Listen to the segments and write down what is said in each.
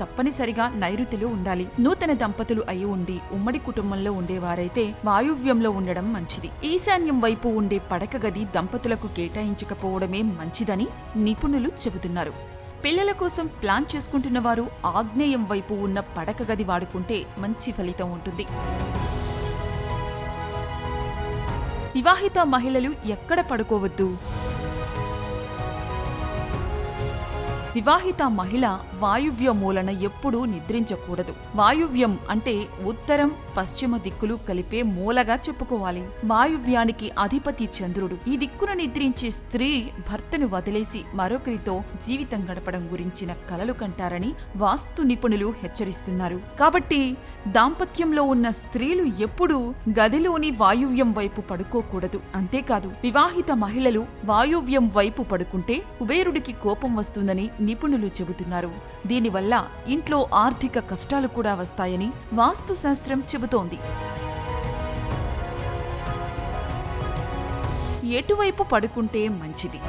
తప్పనిసరిగా నైరుతిలో ఉండాలి. నూతన దంపతులు అయి ఉండి ఉమ్మడి కుటుంబంలో ఉండేవారైతే వాయువ్యంలో ఉండడం మంచిది. ఈశాన్యం వైపు ఉండే పడక గది దంపతులకు కేటాయించకపోవడమే మంచిదని నిపుణులు చెబుతున్నారు. పిల్లల కోసం ప్లాన్ చేసుకుంటున్న వారు ఆగ్నేయం వైపు ఉన్న పడక గది వాడుకుంటే మంచి ఫలితం ఉంటుంది. వివాహిత మహిళలు ఎక్కడ పడుకోవద్దు? వివాహిత మహిళ వాయువ్య మూలన ఎప్పుడూ నిద్రించకూడదు. వాయువ్యం అంటే ఉత్తరం పశ్చిమ దిక్కులు కలిపే మూలగా చెప్పుకోవాలి. వాయువ్యానికి అధిపతి చంద్రుడు. ఈ దిక్కున నిద్రించే స్త్రీ భర్తను వదిలేసి మరొకరితో జీవితం గడపడం గురించిన కలలు కంటారని వాస్తు నిపుణులు హెచ్చరిస్తున్నారు. కాబట్టి దాంపత్యంలో ఉన్న స్త్రీలు ఎప్పుడూ గదిలోని వాయువ్యం వైపు పడుకోకూడదు. అంతేకాదు వివాహిత మహిళలు వాయువ్యం వైపు పడుకుంటే కుబేరుడికి కోపం వస్తుందని నిపుణులు చెబుతున్నారు. దీనివల్ల ఇంట్లో ఆర్థిక కష్టాలు కూడా వస్తాయని వాస్తు శాస్త్రం జరుగుతోంది. ఎటువైపు పడుకుంటే మంచిది?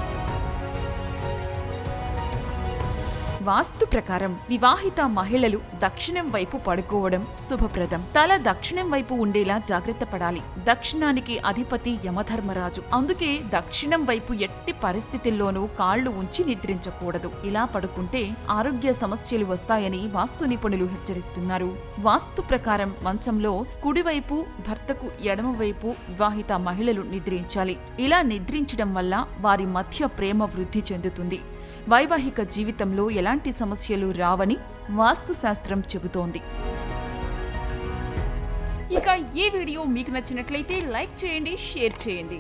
వాస్తు ప్రకారం వివాహిత మహిళలు దక్షిణం వైపు పడుకోవడం శుభప్రదం. తల దక్షిణం వైపు ఉండేలా జాగ్రత్త పడాలి. దక్షిణానికి అధిపతి యమధర్మరాజు. అందుకే దక్షిణం వైపు ఎట్టి పరిస్థితుల్లోనూ కాళ్ళు ఉంచి నిద్రించకూడదు. ఇలా పడుకుంటే ఆరోగ్య సమస్యలు వస్తాయని వాస్తు నిపుణులు హెచ్చరిస్తున్నారు. వాస్తు ప్రకారం మంచంలో కుడివైపు భర్తకు ఎడమవైపు వివాహిత మహిళలు నిద్రించాలి. ఇలా నిద్రించడం వల్ల వారి మధ్య ప్రేమ వృద్ధి చెందుతుంది. వైవాహిక జీవితంలో ఎలా ఎలాంటి సమస్యలు రావని వాస్తుశాస్త్రం చెబుతోంది. ఇక ఈ వీడియో మీకు నచ్చినట్లయితే లైక్ చేయండి షేర్ చేయండి.